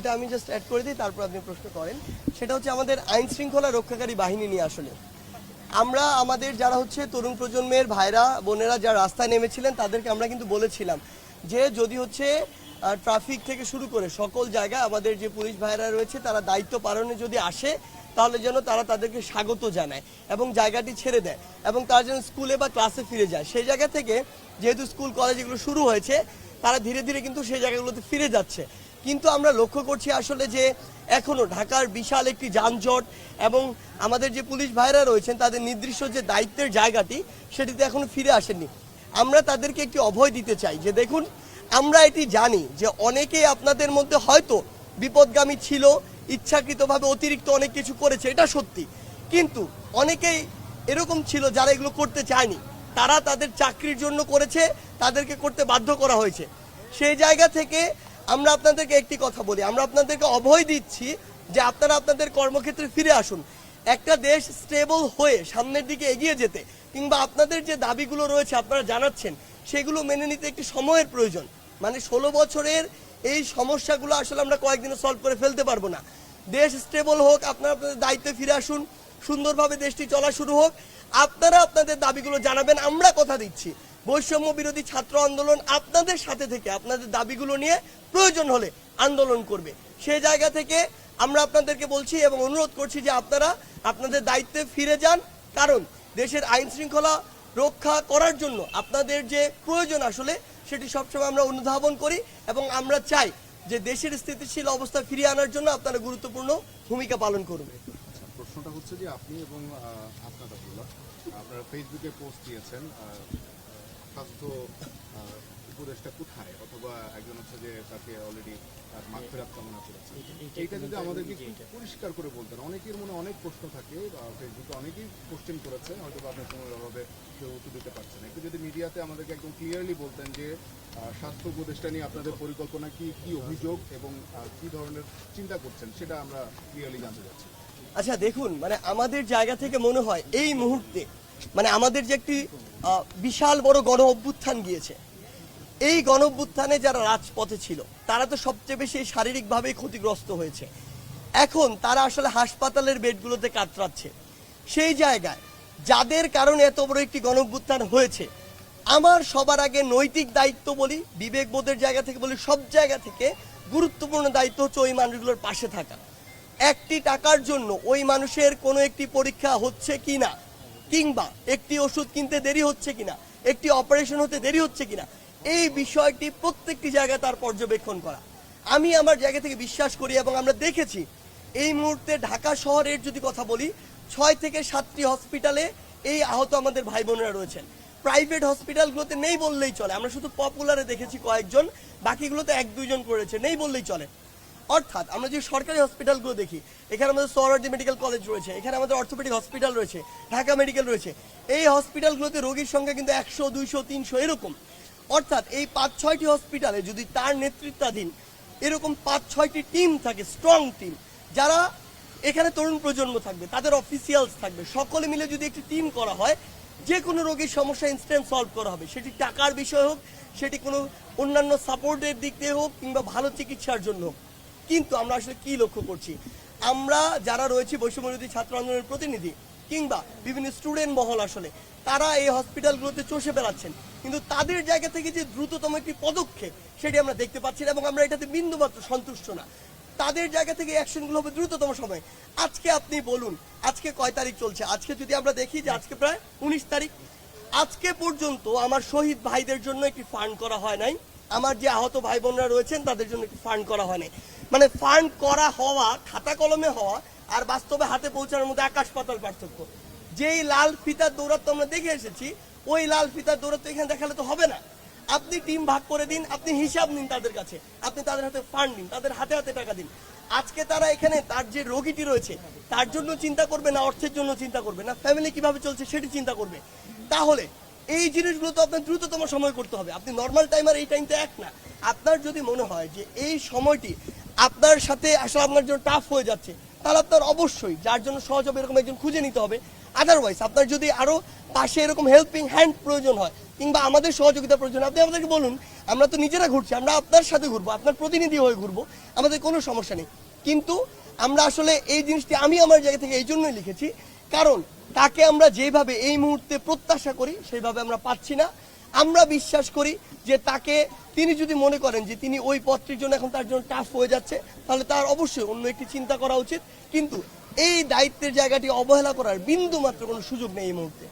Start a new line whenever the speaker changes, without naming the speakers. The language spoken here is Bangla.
এটা আমি জাস্ট অ্যাড করে দিই, তারপর আপনি প্রশ্ন করেন। সেটা হচ্ছে আমাদের আইন শৃঙ্খলা রক্ষাকারী বাহিনী নিয়ে আসলে। আমরা, আমাদের যারা হচ্ছে তরুণ প্রজন্মের ভাইরা, বোনেরা যারা রাস্তায় নেমেছিলেন, তাদেরকে আমরা কিন্তু বলেছিলাম যে যদি হচ্ছে ট্রাফিক থেকে শুরু করে সকল জায়গায় আমাদের যে পুলিশ ভাইরা রয়েছে, তারা দায়িত্ব পালনে যদি আসে, তাহলে যেন তারা তাদেরকে স্বাগত জানায় এবং জায়গাটি ছেড়ে দেয় এবং তারা যেন স্কুলে বা ক্লাসে ফিরে যায়। সেই জায়গা থেকে যেহেতু স্কুল, কলেজ এগুলো শুরু হয়েছে, তারা ধীরে ধীরে কিন্তু সেই জায়গাগুলোতে ফিরে যাচ্ছে। কিন্তু আমরা লক্ষ্য করছি আসলে যে এখনও ঢাকার বিশাল একটি যানজট এবং আমাদের যে পুলিশ ভাইরা রয়েছেন, তাদের নির্দিষ্ট যে দায়িত্বের জায়গাটি, সেটিতে এখনও ফিরে আসেননি। আমরা তাদেরকে একটি অভয় দিতে চাই যে দেখুন, আমরা এটি জানি যে অনেকেই আপনাদের মধ্যে হয়তো বিপদগামী ছিল, ইচ্ছাকৃতভাবে অতিরিক্ত অনেক কিছু করেছে, এটা সত্যি। কিন্তু অনেকেই এরকম ছিল যারা এগুলো করতে চায়নি। তারা তাদের চাকরির জন্য করেছে, তাদেরকে করতে বাধ্য করা হয়েছে। সেই জায়গা থেকে আমরা আপনাদেরকে একটি কথা বলি, আমরা আপনাদেরকে অভয় দিচ্ছি যে আপনারা আপনাদের কর্মক্ষেত্রে ফিরে আসুন। একটা দেশ স্টেবল হয়ে সামনের দিকে এগিয়ে যেতে কিংবা আপনাদের যে দাবিগুলো রয়েছে আপনারা জানাচ্ছেন, সেগুলো মেনে নিতে একটি সময়ের প্রয়োজন। মানে ষোলো বছরের এই সমস্যাগুলো আসলে আমরা কয়েকদিনে সলভ করে ফেলতে পারব না। দেশ স্টেবল হোক, আপনারা আপনাদের দায়িত্বে ফিরে আসুন, সুন্দরভাবে দেশটি চলা শুরু হোক। আপনারা আপনাদের দাবিগুলো জানাবেন, আমরা কথা দিচ্ছি। বৈষম্য বিরোধী ছাত্র আন্দোলন আপনাদের সাথে থেকে, আপনাদের দাবিগুলো নিয়ে প্রয়োজন হলে আন্দোলন করবে। সে জায়গা থেকে আমরা আপনাদেরকে বলছি এবং অনুরোধ করছি যে আপনারা আপনাদের দায়িত্বে ফিরে যান। কারণ দেশের আইন শৃঙ্খলা রক্ষা করার জন্য আপনাদের যে প্রয়োজন আসলে, সেটি সবসময় আমরা অনুধাবন করি এবং আমরা চাই যে দেশের স্থিতিশীল অবস্থা ফিরিয়ে আনার জন্য আপনারা গুরুত্বপূর্ণ ভূমিকা পালন করবে।
প্রশ্নটা হচ্ছে যে আপনি এবং আপনারা ফেসবুকে পোস্ট দিয়েছেন স্বাস্থ্য উপদেষ্টা কোথায়? অথবা একজন হচ্ছে যে তাকে অলরেডি তার মাগফিরাত কামনা করেছে। এইটা যদি আমাদেরকে পরিষ্কার করে বলতেন। অনেকের মনে অনেক প্রশ্ন থাকে আহ, ফেসবুকে অনেকেই কোশ্চেন করেছে হয়তো আপনার সময়ের অভাবে কেউ উত্তর দিতে পারছে না। একটু যদি মিডিয়াতে আমাদেরকে একদম ক্লিয়ারলি বলতেন যে স্বাস্থ্য উপদেষ্টা নিয়ে আপনাদের পরিকল্পনা কি কি অভিযোগ এবং কি ধরনের চিন্তা করছেন সেটা আমরা ক্লিয়ারলি জানতে চাচ্ছি।
আচ্ছা দেখুন মানে আমাদের জায়গা থেকে মনে হয় এই মুহূর্তে মানে আমাদের যে একটি বিশাল বড় গণ অভ্যুত্থান গিয়েছে। এই গণ অভ্যুত্থানে যারা রাজপথে ছিল, তারা তো সবচেয়ে বেশি শারীরিকভাবেই ক্ষতিগ্রস্ত হয়েছে। এখন তারা আসলে হাসপাতালের বেডগুলোতে কাতরাচ্ছে। সেই জায়গায় যাদের কারণে এত বড় একটি গণ অভ্যুত্থান হয়েছে, আমার সবার আগে নৈতিক দায়িত্ব বলি, বিবেকবোধের জায়গা থেকে বলি, সব জায়গা থেকে গুরুত্বপূর্ণ দায়িত্ব হচ্ছে ওই মানুষগুলোর পাশে থাকা। একটি টাকার জন্য ওই মানুষের কোনো একটি পরীক্ষা হচ্ছে কিনা কিংবা একটি ওষুধ কিনতে দেরি হচ্ছে কিনা, একটি অপারেশন হতে দেরি হচ্ছে কিনা, এই বিষয়টি প্রত্যেকটি জায়গায় তার পর্যবেক্ষণ করা। আমি আমার জায়গা থেকে বিশ্বাস করি এবং আমরা দেখেছি, এই মুহূর্তে ঢাকা শহরের যদি কথা বলি, ছয় থেকে সাতটি হসপিটালে এই আহত আমাদের ভাই বোনেরা রয়েছেন। প্রাইভেট হসপিটালগুলোতে নেই বললেই চলে। আমরা শুধু পপুলারে দেখেছি কয়েকজন, বাকিগুলোতে এক দুইজন করেছে, নেই বললেই চলে। অর্থাৎ আমরা যে সরকারি হসপিটালগুলো দেখি, এখানে আমাদের সোহরার্দি মেডিকেল কলেজ রয়েছে, এখানে আমাদের অর্থোপেডিক হসপিটাল রয়েছে, ঢাকা মেডিকেল রয়েছে। এই হসপিটালগুলোতে রোগীর সংখ্যা কিন্তু একশো, দুইশো, তিনশো এরকম। অর্থাৎ এই পাঁচ, ছয়টি হসপিটালে যদি তার নেতৃত্বাধীন এরকম পাঁচ, ছয়টি টিম থাকে, স্ট্রং টিম, যারা এখানে তরুণ প্রজন্ম থাকবে, তাদের অফিসিয়ালস থাকবে, সকলে মিলে যদি একটি টিম করা হয় যে কোনো রোগীর সমস্যা ইনস্ট্যান্ট সলভ করা হবে। সেটি টাকার বিষয় হোক, সেটি কোনো অন্যান্য সাপোর্টের দিক দিয়ে হোক, কিংবা ভালো চিকিৎসার জন্য হোক। কিন্তু আমরা আসলে কি লক্ষ্য করছি? আমরা যারা রয়েছি বৈষম্যবিরোধী ছাত্র আন্দোলনের প্রতিনিধি কিংবা বিভিন্ন স্টুডেন্ট মহল আসলে, তারা এই হসপিটালগুলোতে চষে বেড়াচ্ছেন। কিন্তু তাদের জায়গা থেকে যে দ্রুততম একটি পদক্ষেপ, সেটি আমরা দেখতে পাচ্ছি না এবং আমরা এটাতে বিন্দুমাত্র সন্তুষ্ট না। তাদের জায়গা থেকে অ্যাকশনগুলো হবে দ্রুততম সময়। আজকে আপনি বলুন, আজকে কয় তারিখ চলছে? আজকে যদি আমরা দেখি যে আজকে প্রায় উনিশ তারিখ, আজকে পর্যন্ত আমার শহীদ ভাইদের জন্য একটি ফান্ড করা হয় নাই। আমার যে আহত ভাই বোনরা রয়েছেন, তাদের জন্য একটি ফান্ড করা হয় নাই। মানে ফান্ড করা হওয়া, খাতা কলমে হওয়া, আর বাস্তবে হাতে পৌঁছানোর মধ্যে আকাশ পাতাল পার্থক্য। যেই লাল ফিতার দৌড়াত্ম আমরা দেখে এসেছি, ওই লাল ফিতার দৌড়াত্ম এখানে দেখালে তো হবে না। আপনি টিম ভাগ করে দিন, আপনি হিসাব নিন তাদের কাছে। আপনি তাদের হাতে ফান্ড দিন তাদের হাতে হাতে টাকা দিন। আজকে তারা এখানে তার যে রোগীটি রয়েছে, তার জন্য চিন্তা করবে না, অর্থের জন্য চিন্তা করবে না ফ্যামিলি কীভাবে চলছে সেটি চিন্তা করবে। তাহলে এই জিনিসগুলো তো আপনার দ্রুততম সময় করতে হবে। আপনি নর্মাল টাইম আর এই টাইমটা এক না। আপনার যদি মনে হয় যে এই সময়টি আপনার সাথে আসলে আপনার জন্য টাফ হয়ে যাচ্ছে, তাহলে আপনার অবশ্যই যার জন্য সহজ হবে এরকম একজন খুঁজে নিতে হবে। আদারওয়াইজ আপনার যদি আরও পাশে এরকম হেল্পিং হ্যান্ড প্রয়োজন হয়, কিংবা আমাদের সহযোগিতা প্রয়োজন আপনি আমাদেরকে বলুন, আমরা তো নিজেরা ঘুরছি, আমরা আপনার সাথে ঘুরবো, আপনার প্রতিনিধি হয়ে ঘুরবো, আমাদের কোনো সমস্যা নেই। কিন্তু আমরা আসলে এই জিনিসটি আমি আমার জায়গা থেকে এই জন্যই লিখেছি কারণ তাকে আমরা যেভাবে এই মুহূর্তে প্রত্যাশা করি সেইভাবে আমরা পাচ্ছি না। আমরা বিশ্বাস করি যে তাকে তিনি যদি মনে করেন যে তিনি ওই পথটির জন্য এখন তার জন্য টাফ হয়ে যাচ্ছে, তাহলে তার অবশ্যই অন্য একটি চিন্তা করা উচিত। কিন্তু এই দায়িত্বের জায়গাটি অবহেলা করার বিন্দু মাত্র কোনো সুযোগ নেই এই মুহূর্তে।